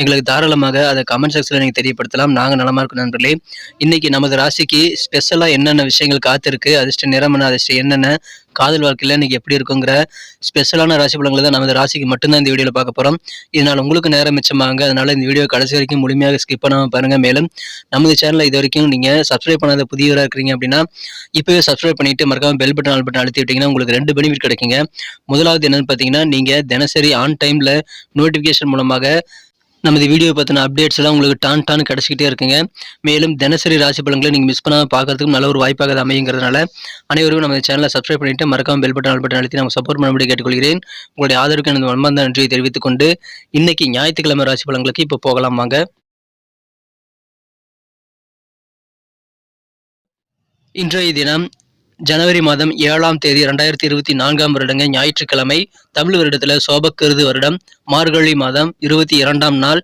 எங்களுக்கு தாராளமாக அதை கமெண்ட் செக்ஷனில் நீங்கள் தெரியப்படுத்தலாம். நாங்கள் நலமாக இருக்கும் நண்பர்களே. இன்னைக்கு நமது ராசிக்கு ஸ்பெஷலாக என்னென்ன விஷயங்கள் காத்திருக்கு? அதிர்ஷ்ட நிறமன என்ன அதிர்ஷ்டம் என்னென்ன காதல் வாழ்க்கையில் இன்னைக்கு எப்படி இருக்குங்கிற ஸ்பெஷலான ராசி பலங்களை தான் நமது ராசிக்கு மட்டும்தான் இந்த வீடியோவில் பார்க்க போகிறோம் இதனால் உங்களுக்கு நேரம் மிச்சமாங்க. அதனால் இந்த வீடியோ கடைசி வரைக்கும் முழுமையாக ஸ்கிப் பண்ணாமல் பாருங்கள் மேலும் நமது சேனலை இது வரைக்கும் நீங்கள் சப்ஸ்கிரைப் பண்ணாத புதியவராக இருக்கிறீங்க அப்படின்னா இப்போவே சப்ஸ்கிரைப் பண்ணிட்டு மறக்காமல் பெல் பட்டன் ஆல் பட்டன் அழுத்தி விட்டிங்கன்னா உங்களுக்கு ரெண்டு பெனிஃபிட் கிடைக்குங்க. முதலாவது என்னென்னு பார்த்தீங்கன்னா நீங்கள் தினசரி ஆன் டைமில் நோட்டிஃபிகேஷன் மூலமாக நமது வீடியோ பற்றின அப்டேட்ஸ் எல்லாம் உங்களுக்கு டான் டான் கிடச்சிக்கிட்டே இருக்குங்க. மேலும் தினசரி ராசி பலன்களை நீங்கள் மிஸ் பண்ணாமல் பார்க்குறதுக்கும் நல்ல ஒரு வாய்ப்பாக அது அமையுங்கிறதுனால அனைவரும் நம்ம சேனலை சப்ஸ்கிரைப் பண்ணிட்டு மறக்காமல் பெல் பட்டன் ஆல் பட்டன் அழுத்தி நம்ம சப்போர்ட் பண்ணும்படி கேட்டுக்கொள்கிறேன். உங்களுடைய ஆதரவுக்கு எனது மன்மந்த நன்றியை தெரிவித்துக் கொண்டு இன்னைக்கு ஞாயிற்றுக்கிழமை ராசி பலன்களுக்கு இப்போ போகலாம் வாங்க. இன்றைய தினம் ஜனவரி மாதம் ஏழாம் தேதி ரெண்டாயிரத்தி இருபத்தி நான்காம் வருடங்க ஞாயிற்றுக்கிழமை தமிழ் வருடத்தில் சோபக்கருது வருடம். மார்கழி மாதம் இருபத்தி இரண்டாம் நாள்.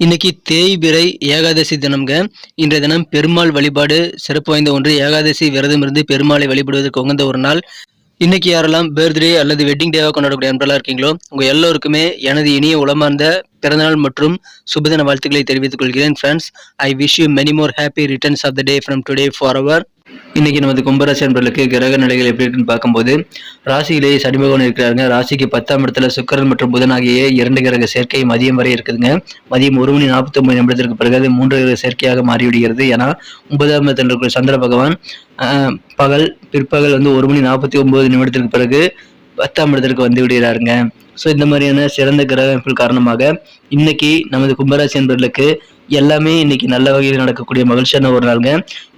இன்னைக்கு தேய்பிறை ஏகாதசி தினம்ங்க. இன்றைய தினம் பெருமாள் வழிபாடு சிறப்பு வாய்ந்த ஒன்று. ஏகாதசி விரதம் இருந்து பெருமாளை வழிபடுவதற்கு உகந்த ஒரு நாள். இன்னைக்கு யாரெல்லாம் பர்த்டே அல்லது வெட்டிங் டேவாக கொண்டாடக்கூடிய நண்பர்களாக இருக்கீங்களோ உங்க எல்லோருக்குமே எனது இனிய உளமார்ந்த பிறந்தநாள் மற்றும் சுபதின வாழ்த்துக்களை தெரிவித்துக் கொள்கிறேன் friends I wish you many more happy returns of the day from today for our இன்னைக்கு நமது கும்பராசி அன்பர்களுக்கு கிரக நிலைகள் எப்படி இருக்குன்னு பார்க்கும்போது ராசியிலேயே சனி பகவான் இருக்கிறாருங்க. ராசிக்கு பத்தாம் இடத்துல சுக்கரன் மற்றும் புதன் ஆகிய இரண்டு கிரக சேர்க்கை மதியம் வரை இருக்குதுங்க. மதியம் ஒரு மணி நாற்பத்தி ஒன்பது நிமிடத்திற்கு பிறகு அது மூன்று கிரக சேர்க்கையாக மாறிவிடுகிறது. ஏன்னா ஒன்பதாம் இடத்தில் இருக்கிற சந்திர பகவான் பகல் பிற்பகல் வந்து ஒரு மணி நாற்பத்தி ஒன்பது நிமிடத்திற்கு பிறகு பத்தாம் இடத்திற்கு வந்து விடுகிறாருங்க. ஸோ இந்த மாதிரியான சிறந்த கிரக அமைப்புகள் காரணமாக இன்னைக்கு நமது கும்பராசி அன்பர்களுக்கு எல்லாமே இன்னைக்கு நல்ல வகையில் நடக்கக்கூடிய மகிழ்ச்சியான ஒரு நாளுங்க.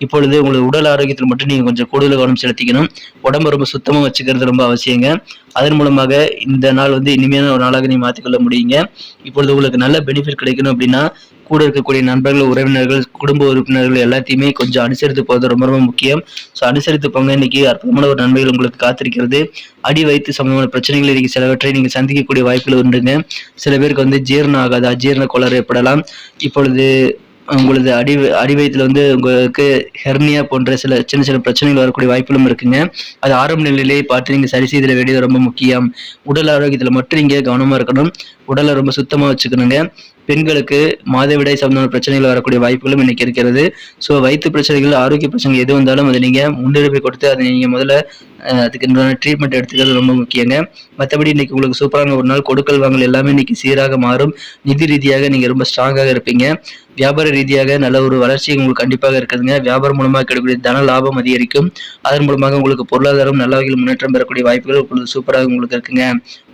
இப்பொழுது உங்களுக்கு உடல் ஆரோக்கியத்தில் மட்டும் நீங்கள் கொஞ்சம் கூடுதல் கவனம் செலுத்திக்கணும். உடம்ப ரொம்ப சுத்தமாக வச்சுக்கிறது ரொம்ப அவசியங்க. அதன் மூலமாக இந்த நாள் வந்து இனிமையான ஒரு நாளாக நீங்கள் மாற்றிக்கொள்ள முடியுங்க. இப்பொழுது உங்களுக்கு நல்ல பெனிஃபிட் கிடைக்கணும் அப்படின்னா கூட இருக்கக்கூடிய நண்பர்கள் உறவினர்கள் குடும்ப உறுப்பினர்கள் எல்லாத்தையுமே கொஞ்சம் அனுசரித்து போகிறது ரொம்ப ரொம்ப முக்கியம். ஸோ அனுசரித்து போங்க. இன்னைக்கு அற்புதமான ஒரு நன்மைகள் உங்களுக்கு காத்திருக்கிறது. அடி வைத்து சம்பந்தமான பிரச்சனைகள் இன்றைக்கி சிலவற்றை நீங்கள் சந்திக்கக்கூடிய வாய்ப்புகள் உண்டுங்க. சில பேருக்கு வந்து ஜீரணம் ஆகாது அஜீரண கோளாறு ஏற்படலாம். இப்பொழுது உங்களது அடி அடி வயிற்றுல வந்து உங்களுக்கு ஹெர்னியா போன்ற சில சின்ன சின்ன பிரச்சனைகள் வரக்கூடிய வாய்ப்புகளும் இருக்குங்க. அது ஆரம்ப நிலையிலேயே பார்த்து நீங்கள் சரி செய்திட வேண்டியது ரொம்ப முக்கியம். உடல் ஆரோக்கியத்தில் மட்டும் நீங்கள் கவனமாக இருக்கணும். உடலை ரொம்ப சுத்தமாக வச்சுக்கணுங்க. பெண்களுக்கு மாதவிடாய் சம்பந்தமான பிரச்சனைகள் வரக்கூடிய வாய்ப்புகளும் இன்னைக்கு இருக்கிறது. ஸோ வயிற்று பிரச்சனைகள் ஆரோக்கிய பிரச்சனைகள் எது வந்தாலும் அதை நீங்கள் முன்னுரிமை கொடுத்து அதை நீங்கள் முதல்ல அதுக்கு அதுக்கு ட்ரீட்மெண்ட் எடுத்துக்கிறது ரொம்ப முக்கியங்க. மற்றபடி இன்னைக்கு உங்களுக்கு சூப்பரான ஒரு நாள் கொடுக்கல் வாங்கல் எல்லாமே இன்னைக்கு சீராக மாறும். நிதி ரீதியாக நீங்கள் ரொம்ப ஸ்ட்ராங்காக இருப்பீங்க. வியாபார ரீதியாக நல்ல ஒரு வளர்ச்சி உங்களுக்கு கண்டிப்பாக இருக்குதுங்க. வியாபாரம் மூலமாக கிடைக்கக்கூடிய தன லாபம் அதிகரிக்கும். அதன் மூலமாக உங்களுக்கு பொருளாதாரம் நல்ல வகையில் முன்னேற்றம் பெறக்கூடிய வாய்ப்புகள் உங்களுக்கு சூப்பராக உங்களுக்கு இருக்குங்க.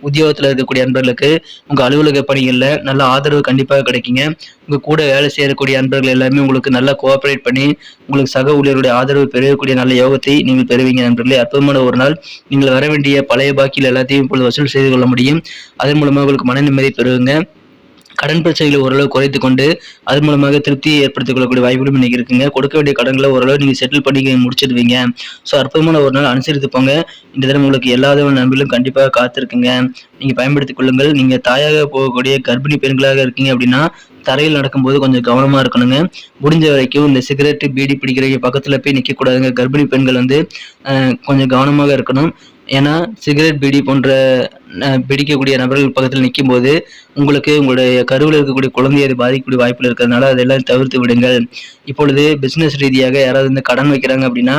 உத்தியோகத்தில் இருக்கக்கூடிய அன்பர்களுக்கு உங்கள் அலுவலக பணிகளில் நல்ல ஆதரவு கண்டிப்பாக கிடைக்குங்க. உங்கள் கூட வேலை செய்யக்கூடிய நண்பர்கள் எல்லாமே உங்களுக்கு நல்லா கோஆப்ரேட் பண்ணி உங்களுக்கு சக ஊழியருடைய ஆதரவு பெறக்கூடிய நல்ல யோகத்தை நீங்கள் பெறுவீங்க நண்பர்களே. அற்புதமான ஒரு நாள். நீங்கள் வர வேண்டிய பழைய பாக்கியில் எல்லாத்தையும் இப்பொழுது வசூல் செய்து கொள்ள முடியும். அதன் மூலமாக உங்களுக்கு மன நிம்மதி பெறுவீங்க. கடன் பிரச்சனைகளை ஓரளவு குறைத்து கொண்டு அது மூலமாக திருப்தியை ஏற்படுத்திக் கொள்ளக்கூடிய வாய்ப்புகளும் இன்னைக்கு இருக்குங்க. கொடுக்க வேண்டிய கடன்களை ஓரளவு நீங்கள் செட்டில் பண்ணி முடிச்சிடுவீங்க ஸோ அற்புதமான ஒரு நாள் அனுசரித்து போங்க. இந்த தினம் உங்களுக்கு எல்லா விதமான நண்பர்களும் கண்டிப்பாக காத்திருக்குங்க. நீங்கள் பயன்படுத்திக் கொள்ளுங்கள். நீங்கள் தாயாக போகக்கூடிய கர்ப்பிணி பெண்களாக இருக்கீங்க அப்படின்னா தரையில் நடக்கும்போது கொஞ்சம் கவனமாக இருக்கணுங்க. முடிஞ்ச வரைக்கும் இந்த சிகரெட்டு பீடி பிடிக்கிற பக்கத்தில் போய் நிற்கக்கூடாதுங்க கர்ப்பிணி பெண்கள் வந்து கொஞ்சம் கவனமாக இருக்கணும். ஏன்னா சிகரெட் பீடி போன்ற பிடிக்கக்கூடிய நபர்கள் பக்கத்தில் நிற்கும் போது உங்களுக்கு உங்களுடைய கருவில் இருக்கக்கூடிய குழந்தையை அது பாதிக்கக்கூடிய வாய்ப்புகள் இருக்கிறதுனால அதெல்லாம் தவிர்த்து விடுங்கள். இப்பொழுது பிஸ்னஸ் ரீதியாக யாராவது வந்து கடன் வைக்கிறாங்க அப்படின்னா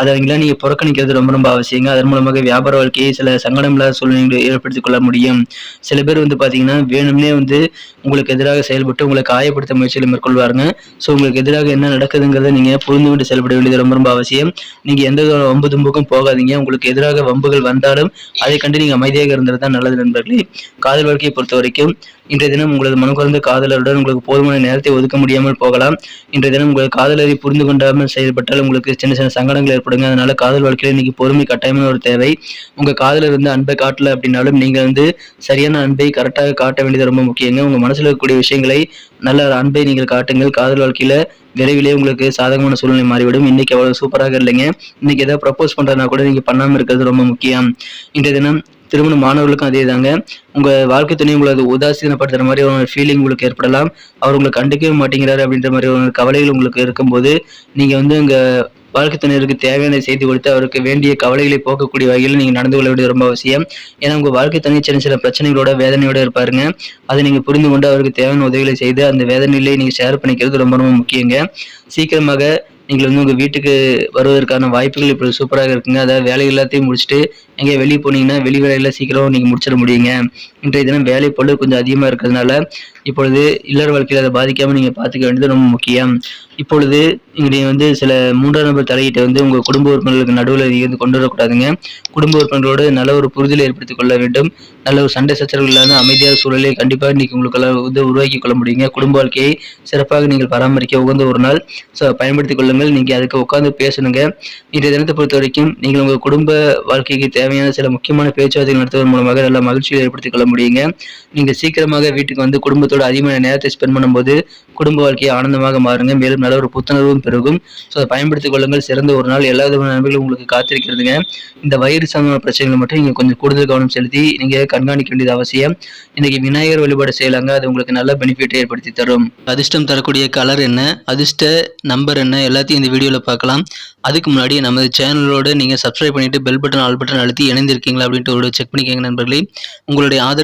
அதை அவங்களாம் நீங்கள் புறக்கணிக்கிறது ரொம்ப ரொம்ப அவசியங்க. அதன் மூலமாக வியாபார வாழ்க்கையை சில சங்கடம் இல்லாத சூழ்நிலைகளை ஏற்படுத்திக் கொள்ள முடியும். சில பேர் வந்து பார்த்தீங்கன்னா வேணும்னே வந்து உங்களுக்கு எதிராக செயல்பட்டு உங்களை காயப்படுத்த முயற்சிகளை மேற்கொள்வாருங்க. ஸோ உங்களுக்கு எதிராக என்ன நடக்குதுங்கிறத நீங்கள் புரிந்து கொண்டு செயல்பட வேண்டியது ரொம்ப ரொம்ப அவசியம். நீங்கள் எந்த வம்பு தும்புக்கும் போகாதீங்க. உங்களுக்கு எதிராக வம்புகள் வந்தாலும் அதை கண்டு நீங்கள் அமைதியாக இருந்தது தான் நல்லது நண்பர்களே. காதல் வாழ்க்கையை பொறுத்த வரைக்கும் இன்றைய தினம் உங்களது மனக்குறந்த காதலருடன் உங்களுக்கு போதுமான நேரத்தை ஒதுக்க முடியாமல் போகலாம். இன்றைய தினம் உங்களது காதலரை புரிந்து கொண்டாமல் செயல்பட்டால் உங்களுக்கு சின்ன சின்ன சங்கடங்கள் ஏற்படுங்க. அதனால காதல் வாழ்க்கையில் இன்னைக்கு பொறுமை கட்டாயமான ஒரு தேவை. உங்க காதலர் வந்து அன்பை காட்டல அப்படின்னாலும் நீங்க வந்து சரியான அன்பை கரெக்டாக காட்ட வேண்டியது ரொம்ப முக்கியங்க. உங்க மனசுல இருக்கக்கூடிய விஷயங்களை நல்ல அன்பை நீங்கள் காட்டுங்கள். காதல் வாழ்க்கையில விரைவிலே உங்களுக்கு சாதகமான சூழ்நிலை மாறிவிடும். இன்னைக்கு அவ்வளவு சூப்பராக இல்லைங்க. இன்னைக்கு ஏதாவது ப்ரப்போஸ் பண்றதுனா கூட நீங்க பண்ணாம இருக்கிறது ரொம்ப முக்கியம். முக்கியம் இன்றைய தினம் திருமண மாணவர்களுக்கும் அதே தாங்க உங்கள் வாழ்க்கை துணை உங்களை உதாசீனப்படுத்துகிற மாதிரி ஒரு ஃபீலிங் உங்களுக்கு ஏற்படலாம். அவர் உங்களை கண்டுக்கவே மாட்டேங்கிறாரு அப்படின்ற மாதிரி ஒரு கவலைகள் உங்களுக்கு இருக்கும்போது நீங்கள் வந்து உங்கள் வாழ்க்கை துணையருக்கு தேவையான செய்தி கொடுத்து அவருக்கு வேண்டிய கவலைகளை போக்கக்கூடிய வகையில் நீங்கள் நடந்து கொள்ள வேண்டியது ரொம்ப அவசியம். ஏன்னா உங்கள் வாழ்க்கை துணை சின்ன சின்ன பிரச்சனைகளோட வேதனையோட இருப்பாருங்க. அதை நீங்கள் புரிந்து கொண்டு அவருக்கு தேவையான உதவிகளை செய்து அந்த வேதனையிலே நீங்கள் ஷேர் பண்ணிக்கிறது ரொம்ப ரொம்ப முக்கியங்க. சீக்கிரமாக நீங்கள் வந்து உங்கள் வீட்டுக்கு வருவதற்கான வாய்ப்புகள் இப்போ சூப்பராக இருக்குங்க. அதாவது வேலை எல்லாத்தையும் முடிச்சுட்டு எங்கேயா வெளியே போனீங்கன்னா வெளி வேலையெல்லாம் சீக்கிரம் நீங்கள் முடிச்சிட முடியுங்க. இன்றைய தினம் வேலை பொழுது கொஞ்சம் அதிகமாக இருக்கிறதுனால இப்பொழுது இல்லற வாழ்க்கையில் அதை பாதிக்காமல் நீங்கள் பார்த்துக்க வேண்டியது ரொம்ப முக்கியம். இப்பொழுது இங்கே வந்து சில மூன்றாம் நபர் தலையிட்ட வந்து உங்கள் குடும்ப உறுப்பினர்களுக்கு நடுவில் இருந்து கொண்டு வரக்கூடாதுங்க. குடும்ப உறுப்பினர்களோடு நல்ல ஒரு புரிதலை ஏற்படுத்திக் கொள்ள வேண்டும். நல்ல ஒரு சண்டை சச்சரவு இல்லாத அமைதியான சூழலை கண்டிப்பாக இன்னைக்கு உங்களுக்கு வந்து உருவாக்கி கொள்ள முடியுங்க. குடும்ப வாழ்க்கையை சிறப்பாக நீங்கள் பராமரிக்க உகந்த ஒரு நாள். ஸோ பயன்படுத்திக் கொள்ளுங்கள். நீங்கள் அதுக்கு உட்காந்து பேசணுங்க. இன்றைய தினத்தை பொறுத்த வரைக்கும் நீங்கள் உங்கள் குடும்ப வாழ்க்கைக்கு தேவையான சில முக்கியமான பேச்சுவார்த்தைகள் நடத்துவதன் மூலமாக நல்ல மகிழ்ச்சியை ஏற்படுத்திக் கொள்ள முடியுங்க. நீங்கள் சீக்கிரமாக வீட்டுக்கு வந்து குடும்பத்தோட அதிகமான நேரத்தை ஸ்பெண்ட் பண்ணும்போது குடும்ப வாழ்க்கையை ஆனந்தமாக மாறுங்க. மேலும் நல்ல ஒரு புத்துணர்வும் பெருகும். ஸோ அதை பயன்படுத்திக் கொள்ளுங்கள். சிறந்த ஒரு நாள் எல்லா விதமான நன்மைகளும் உங்களுக்கு காத்திருக்கிறதுங்க. இந்த வயிறு சம்பந்தமான பிரச்சனைகள் மட்டும் நீங்கள் கொஞ்சம் கூடுதல் கவனம் செலுத்தி நீங்கள் கண்காணிக்க வேண்டியது அவசியம். இன்னைக்கு விநாயகர் வழிபாடு செய்யலாங்க. அது உங்களுக்கு நல்ல பெனிஃபிட்டை ஏற்படுத்தி தரும். அதிர்ஷ்டம் தரக்கூடிய கலர் என்ன? அதிர்ஷ்ட நம்பர் என்ன? எல்லாத்தையும் இந்த வீடியோவில் பார்க்கலாம். அதுக்கு முன்னாடி நமது சேனலோட நீங்கள் சப்ஸ்கிரைப் பண்ணிட்டு பெல் பட்டன் ஆல் பட்டன் அழுத்தி இணைந்திருக்கீங்களா அப்படின்ட்டு ஒரு செக் பண்ணிக்கோங்க நண்பர்களே. உங்களுடைய ஆதரவு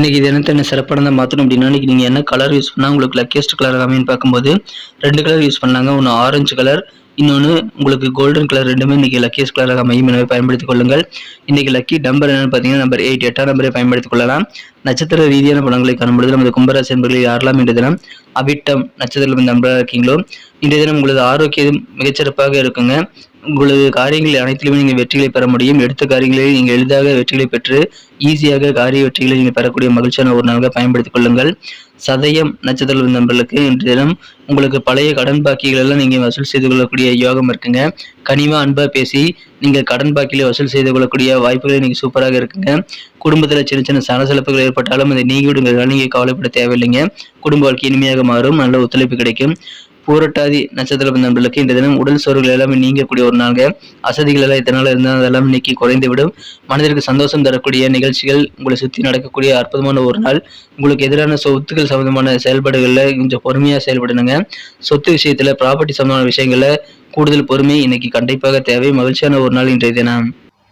இன்னைக்கு இது என்ன சிறப்பானதாக மாற்றணும் அப்படின்னா இன்னைக்கு நீங்கள் என்ன கலர் யூஸ் பண்ணால் உங்களுக்கு லக்கியஸ்ட் கலர் அமைன்னு பார்க்கும்போது ரெண்டு கலர் யூஸ் பண்ணாங்க. ஒன்று ஆரஞ்சு கலர் இன்னொன்று உங்களுக்கு கோல்டன் கலர் ரெண்டுமே இன்னைக்கு லக்கியஸ்ட் கலராக அமையும். எனவே பயன்படுத்திக் கொள்ளுங்கள். இன்னைக்கு லக்கி நம்பர் என்னென்னு பார்த்தீங்கன்னா நம்பர் எயிட் எட்டாம் நம்பரை பயன்படுத்திக் கொள்ளலாம். நட்சத்திர ரீதியான படங்களை காணும்பொழுது நமது கும்பராசி என்பர்களில் யாரெல்லாம் இன்றைய தினம் அவிட்டம் நட்சத்திரம் நம்பராக இருக்கீங்களோ இன்றைய தினம் உங்களது ஆரோக்கியம் மிகச்சிறப்பாக இருக்குங்க. உங்களது காரியங்கள் அனைத்திலுமே நீங்கள் வெற்றிகளை பெற முடியும். எடுத்த காரியங்களில் நீங்கள் எளிதாக வெற்றிகளை பெற்று ஈஸியாக காரிய வெற்றிகளை நீங்கள் பெறக்கூடிய மகிழ்ச்சியான ஒரு நாளாக பயன்படுத்திக் கொள்ளுங்கள். சதயம் நட்சத்திர நண்பர்களுக்கு இன்று தினம் உங்களுக்கு பழைய கடன் பாக்கிகள் எல்லாம் நீங்கள் வசூல் செய்து கொள்ளக்கூடிய யோகம் இருக்குங்க. கனிவா அன்பாக பேசி நீங்கள் கடன் பாக்கியில் வசூல் செய்து கொள்ளக்கூடிய வாய்ப்புகள் நீங்கள் சூப்பராக இருக்குங்க. குடும்பத்தில் சின்ன சின்ன சனசலப்புகள் ஏற்பட்டாலும் அதை நீங்கி விடுங்க நீங்கள் கவலைப்பட தேவையில்லைங்க. குடும்ப வாழ்க்கை இனிமையாக மாறும் நல்ல ஒத்துழைப்பு கிடைக்கும். பூரட்டாதி நட்சத்திர நண்பர்களுக்கு இந்த தினம் உடல் சோர்வுகள் எல்லாமே நீங்கக்கூடிய ஒரு நாள்ங்க. அசதிகள் எல்லாம் இதனால இருந்தால் அதெல்லாம் இன்னைக்கு குறைந்து விடும் மனதிற்கு சந்தோஷம் தரக்கூடிய நிகழ்ச்சிகள் உங்களை சுற்றி நடக்கக்கூடிய அற்புதமான ஒரு நாள். உங்களுக்கு எதிரான சொத்துக்கள் சம்பந்தமான செயல்பாடுகளில் கொஞ்சம் பொறுமையாக செயல்படணுங்க. சொத்து விஷயத்தில் ப்ராப்பர்ட்டி சம்பந்தமான விஷயங்களில் கூடுதல் பொறுமை இன்னைக்கு கண்டிப்பாக தேவை. மகிழ்ச்சியான ஒரு நாள் இன்றைய தினம்.